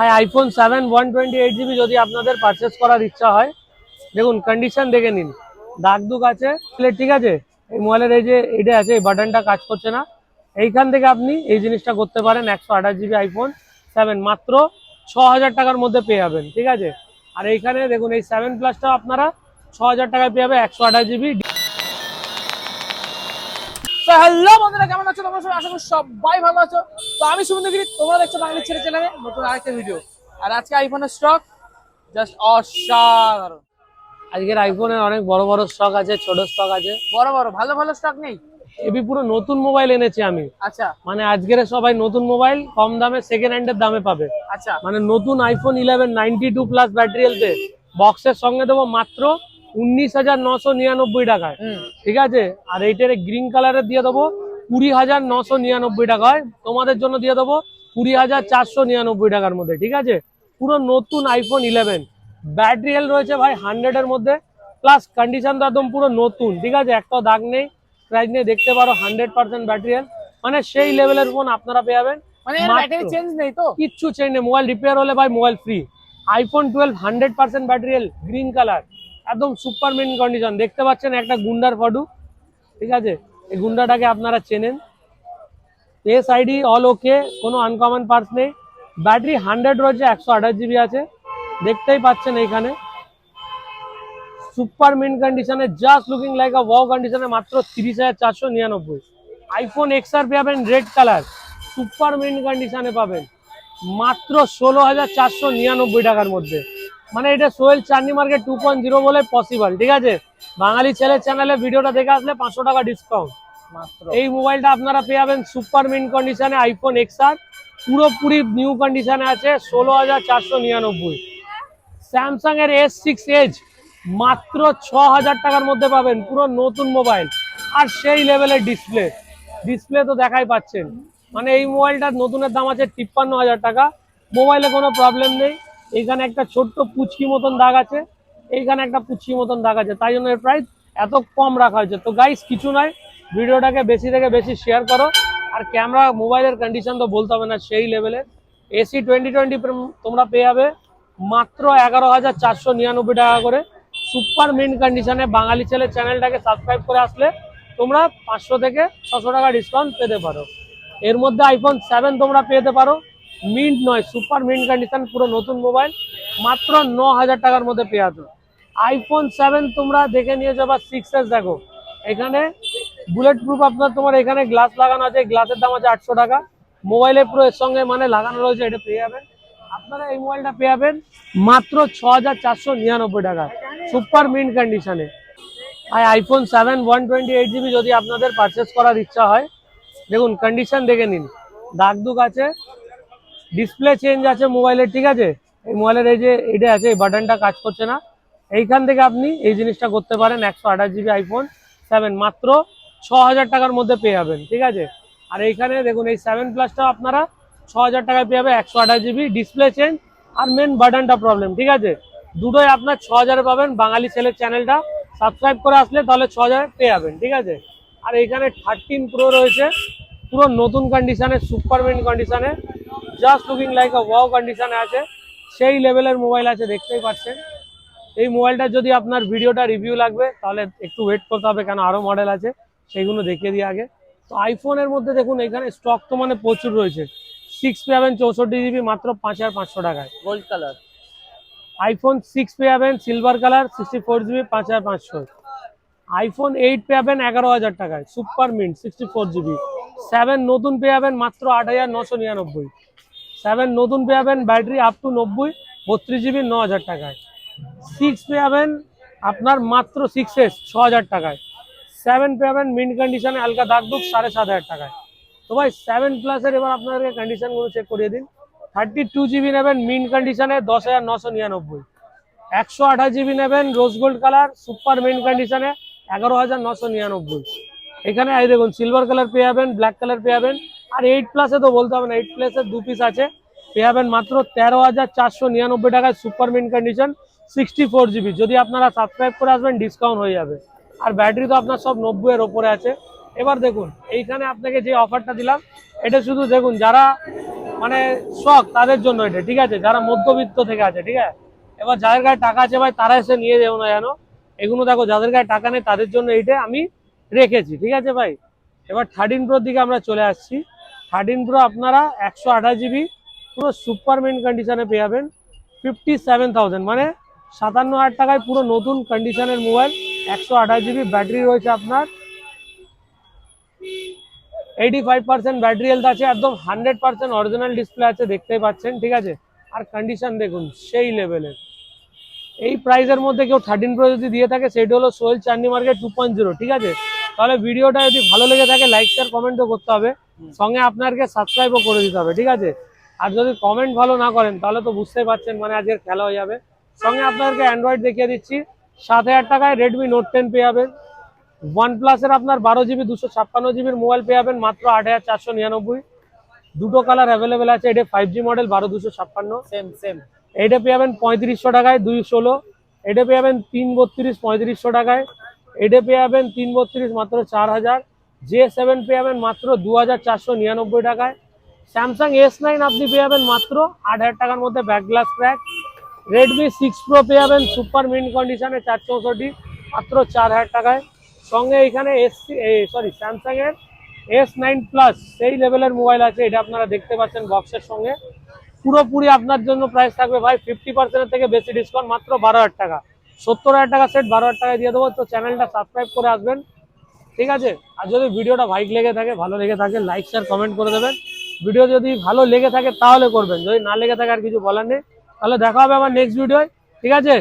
আর iPhone seven one twenty eight GB যদি আপনাদের purchase করার ইচ্ছা হয়, দেখুন কন্ডিশন দেখে নিন। দাগ দুগ আছে ঠিক আছে, এই মোবাইলের এই যে এটা আছে, এই বাটনটা কাজ করছে না। এইখান থেকে আপনি এই জিনিসটা করতে পারেন, একশো আঠাশ জিবি আইফোন সেভেন মাত্র ছ হাজার টাকার মধ্যে পেয়ে যাবেন, ঠিক আছে? আর এইখানে দেখুন, এই সেভেন প্লাসটা আপনারা ছ হাজার টাকায় পেয়ে যাবে, একশো আঠাশ জিবি তো হ্যালো বন্ধুরা কেমন আছো? তোমরা সবাই? আশা করি সবাই ভালো আছো। তো আমি সুমন্দগিরি তোমরা দেখছ বাঙালি ছেলে চ্যানেলে নতুন আরেকটা ভিডিও আর আজকে আইফোনের স্টক জাস্ট অসাধারণ। আজকের আইফোনের অনেক বড় বড় স্টক আছে ছোট স্টক আছে। বড় বড় ভালো ভালো স্টক নেই? এবি পুরো নতুন মোবাইল এনেছি আমি। আচ্ছা। মানে আজকের সবাই নতুন মোবাইল কম দামে সেকেন্ড হ্যান্ডের দামে পাবে। আচ্ছা। মানে নতুন iPhone eleven ninety two plus battery হেলতে বক্সের সঙ্গে দেবো মাত্র উনিশ হাজার নশো নিরানব্বই টাকায়। ঠিক আছে? আর এইটার গ্রিন কালারের দিয়ে দেবো কুড়ি হাজার নশো নিরানব্বই টাকায়। তোমাদের জন্য দিয়ে দেবো কুড়ি হাজার চারশো নিরানব্বই টাকার মধ্যে ঠিক আছে? পুরো নতুন আইফোন ইলেভেন ব্যাটারি হেল রয়েছে ভাই হান্ড্রেডের মধ্যে। প্লাস কন্ডিশন তো একদম পুরো নতুন ঠিক আছে? একটাও দাগ নেই। প্রাইস নিয়ে দেখতে পারো হান্ড্রেড পার্সেন্ট ব্যাটারি হেল মানে সেই লেভেলের ফোন আপনারা পেয়ে যাবেন। মানে কিচ্ছু চেঞ্জ নেই। মোবাইল রিপেয়ার হলে ভাই mobile free iPhone twelve hundred percent battery health green colour একদম সুপার মিন কন্ডিশন দেখতে পাচ্ছেন একটা গুন্ডার ফটো ঠিক আছে? এই গুন্ডাটাকে আপনারা চেনেন। এস আইডি অল ওকে কোনো আনকমন পার্টস নেই। ব্যাটারি হান্ড্রেড রয়েছে, একশো আঠাশ জিবি আছে। দেখতেই পাচ্ছেন এইখানে। সুপার মিন কন্ডিশনে just looking like a wow কন্ডিশনে মাত্র তিরিশ হাজার চারশো নিরানব্বই। আইফোন এক্সআর পাবেন রেড কালার সুপার মিন কন্ডিশনে পাবেন। মাত্র ষোলো হাজার চারশো নিরানব্বই টাকার মধ্যে। মানে এটা Sohel Chandi market two point zero বলে পসিবল ঠিক আছে? বাঙালি ছেলের চ্যানেলে ভিডিওটা দেখে আসলে পাঁচশো টাকা ডিসকাউন্ট মাত্র। এই মোবাইলটা আপনারা পেয়ে যাবেন সুপার মিন কন্ডিশনে আইফোন এক্সআর পুরোপুরি নিউ কন্ডিশনে আছে ষোলো হাজার চারশো নিরানব্বই। স্যামসাং এর এস সিক্স এজ মাত্র ছ হাজার টাকার মধ্যে পাবেন পুরো নতুন মোবাইল আর সেই লেভেলের ডিসপ্লে ডিসপ্লে তো দেখাই পাচ্ছেন। মানে এই মোবাইলটার নতুনের দাম আছে তিপ্পান্ন হাজার টাকা। মোবাইলে কোনো প্রবলেম নেই। এইখানে একটা ছোট্ট পুচকি মতন দাগ আছে, এইখানে একটা পুচকি মতন দাগ আছে, তাই জন্য এর প্রাইস এত কম রাখা হয়েছে। তো গাইস কিছু নয়, ভিডিওটাকে বেশি থেকে বেশি শেয়ার করো, আর ক্যামেরা মোবাইলের কন্ডিশন তো বলতে হবে না, সেই লেভেলের এসি টোয়েন্টি টোয়েন্টি তোমরা পেয়ে যাবে মাত্র এগারো হাজার চারশো নিরানব্বই টাকা করে। সুপার মিন কন্ডিশনে বাঙালি ছেলে চ্যানেলটাকে সাবস্ক্রাইব করে আসলে তোমরা পাঁচশো থেকে ছশো টাকা ডিসকাউন্ট পেতে পারো। এর মধ্যে আইফোন সেভেন তোমরা পেতে পারো। মিন্ট নয় সুপার মিন্ট কন্ডিশন পুরো নতুন মোবাইল মাত্র ন হাজার টাকার মধ্যে পেয়ে যাবে আইফোন সেভেন তোমরা দেখে নিয়ে যাবা সিক্স এস দেখো। এখানে বুলেট প্রুফ আপনার তোমার এখানে গ্লাস লাগানো আছে গ্লাসের দাম আছে আটশো টাকা। মোবাইলে পুরো এর সঙ্গে মানে লাগানো রয়েছে, এটা পেয়ে যাবেন। আপনারা এই মোবাইলটা পেয়ে যাবেন মাত্র ছ হাজার চারশো নিরানব্বই টাকা সুপার মিন্ট কন্ডিশনে আর iPhone seven one twenty eight GB যদি আপনাদের পারচেস করার ইচ্ছা হয়, দেখুন কন্ডিশন দেখে নিন। দাগ দুগ আছে ডিসপ্লে চেঞ্জ আছে মোবাইলের ঠিক আছে? এই মোবাইলের এই যে এটা আছে, এই বাটনটা কাজ করছে না। এইখান থেকে আপনি এই জিনিসটা করতে পারেন, একশো আঠাশ জিবি আইফোন সেভেন মাত্র ছ হাজার টাকার মধ্যে পেয়ে যাবেন, ঠিক আছে? আর এইখানে দেখুন, এই সেভেন প্লাসটা আপনারা ছ হাজার টাকায় পেয়ে যাবে একশো আঠাশ জিবি ডিসপ্লে চেঞ্জ আর মেন বাটনটা প্রবলেম ঠিক আছে? দুটোই আপনার ছ হাজারে পাবেন, বাঙালি ছেলের চ্যানেলটা সাবস্ক্রাইব করে আসলে তাহলে ছ হাজারে পেয়ে যাবেন, ঠিক আছে? আর এইখানে থার্টিন প্রো রয়েছে, পুরো নতুন কন্ডিশনে সুপারমেন্ট কন্ডিশনে just looking like a wow কন্ডিশনে আছে। সেই লেভেলের মোবাইল আছে দেখতেই পাচ্ছেন। এই মোবাইলটা যদি আপনার ভিডিওটা রিভিউ লাগবে তাহলে একটু ওয়েট করতে হবে কেন আরও মডেল আছে সেইগুলো দেখিয়ে দিই আগে। তো আইফোনের মধ্যে দেখুন এখানে স্টক তো মানে প্রচুর রয়েছে। সিক্স পাবেন চৌষট্টি জিবি মাত্র পাঁচ হাজার পাঁচশো টাকায়। গোল্ড কালার আইফোন সিক্স পেয়ে যাবেন silver colour sixty four GB পাঁচ হাজার পাঁচশো। আইফোন এইট পেয়ে যাবেন এগারো হাজার টাকায় super mint sixty four GB seven নতুন পেয়ে যাবেন মাত্র আট হাজার নশো নিরানব্বই। সেভেন নতুন পেয়ে যাবেন ব্যাটারি আপ টু নব্বই, বত্রিশ জিবি ন হাজার টাকায়। সিক্স পেয়ে যাবেন আপনার মাত্র সিক্স এস ছ হাজার টাকায়। সেভেন পেয়ে যাবেন মিন্ট কন্ডিশনে হালকা দাগ দুগ সাড়ে সাত হাজার টাকায়। তো ভাই সেভেন প্লাসের এবার আপনাদেরকে কন্ডিশনগুলো চেক করিয়ে দিন। থার্টি টু জিবি নেবেন মিন কন্ডিশনে দশ হাজার নশো নিরানব্বই। একশো আঠাশ জিবি নেবেন rose gold colour super mint কন্ডিশনে এগারো হাজার নশো নিরানব্বই। এখানে এই দেখুন সিলভার কালার পেয়ে যাবেন ব্ল্যাক কালার পেয়ে যাবেন। আর এইট প্লাসে তো বলতে হবে না এইট প্লাসের দু পিস আছে। পেয়ে যাবেন মাত্র তেরো হাজার চারশো নিরানব্বই টাকায় super mint condition sixty four GB যদি আপনারা সাবস্ক্রাইব করে আসবেন ডিসকাউন্ট হয়ে যাবে। আর ব্যাটারি তো আপনার সব নব্বই এর ওপরে আছে। এবার দেখুন, এইখানে আপনাকে যে অফারটা দিলাম, এটা শুধু দেখুন, যারা মানে শখ তাদের জন্য এটা, ঠিক আছে? যারা মধ্যবিত্ত থেকে আছে, ঠিক আছে? এবার যাদের গায়ে টাকা আছে ভাই, তারা এসে নিয়ে যাও না জানো এগুলো দেখো, যাদের গায়ে টাকা নেই, তাদের জন্য এইটা আমি রেখেছি, ঠিক আছে ভাই? এবার থার্টিন প্রোর দিকে আমরা চলে আসছি। থার্টিন প্রো আপনারা একশো আঠাশ জিবি, পুরো সুপার মেন কন্ডিশনে পেয়ে যাবেন। ফিফটি সেভেন মানে সাতান্ন হাজার টাকায় পুরো নতুন কন্ডিশনের মোবাইল একশো আঠাশ জিবি ব্যাটারি রয়েছে আপনার। Eighty five percent battery health আছে, একদম হান্ড্রেড পার্সেন্ট অরিজিনাল ডিসপ্লে আছে, দেখতেই পাচ্ছেন, ঠিক আছে? আর কন্ডিশন দেখুন, সেই লেভেলের এই প্রাইসের মধ্যে কেউ থার্টিন প্রো যদি দিয়ে থাকে, সেটা হলো Sohel Chandi market two point zero ঠিক আছে? তাহলে ভিডিওটা যদি ভালো লেগে থাকে লাইক শেয়ার কমেন্টও করতে হবে। সঙ্গে আপনাকে সাবস্ক্রাইবও করে দিতে হবে ঠিক আছে? আর যদি কমেন্ট ভালো না করেন তাহলে তো বুঝতেই পারছেন মানে আজকের খেলা হয়ে যাবে। সঙ্গে আপনাদেরকে অ্যান্ড্রয়েড দেখিয়ে দিচ্ছি। সাত হাজার টাকায় রেডমি নোট টেন পেয়ে যাবেন। ওয়ান প্লাসের আপনার বারো জিবি দুশো ছাপ্পান্ন জিবির মোবাইল পেয়ে যাবেন মাত্র আট হাজার চারশো নিরানব্বই। দুটো কালার অ্যাভেলেবেল আছে এটা ফাইভ জি মডেল বারো দুশো ছাপ্পান্ন। সেম সেম এটা পেয়ে যাবেন পঁয়ত্রিশশো টাকায় দুই ষোলো। এটা পেয়ে যাবেন তিন বত্রিশ পঁয়ত্রিশশো টাকায়। এটা পেয়ে যাবেন তিন বত্রিশ মাত্র চার হাজার। জে সেভেন পেয়ে যাবেন মাত্র দু হাজার চারশো নিরানব্বই টাকায়। স্যামসাং এস নাইন আপনি পেয়ে যাবেন মাত্র আট হাজার টাকার মধ্যে back glass crack Redmi six pro পেয়ে যাবেন সুপার মিন কন্ডিশনে চার চৌষট্টি মাত্র চার হাজার টাকায়। সঙ্গে এখানে এস সরি স্যামসাং এর এস নাইন প্লাস সেই লেভেলের মোবাইল আছে, এটা আপনারা দেখতে পাচ্ছেন বক্সের সঙ্গে। পুরোপুরি আপনার জন্য প্রাইস থাকবে ভাই ফিফটি পার্সেন্টের থেকে বেশি ডিসকাউন্ট মাত্র বারো হাজার টাকা। সত্তর হাজার টাকা সেট বারো হাজার টাকায় দিয়ে দেবো। তো চ্যানেলটা সাবস্ক্রাইব করে আসবেন। ঠিক আছে? আর যদি ভিডিওটা ভাইক লেগে থাকে, ভালো লেগে থাকে লাইক শেয়ার কমেন্ট করে দেবেন। ভিডিও যদি ভালো লেগে থাকে, তাহলে করবেন। যদি না লেগে থাকে, আর কিছু বলার নেই। তাহলে দেখা হবে আমার নেক্সট ভিডিও ঠিক আছে?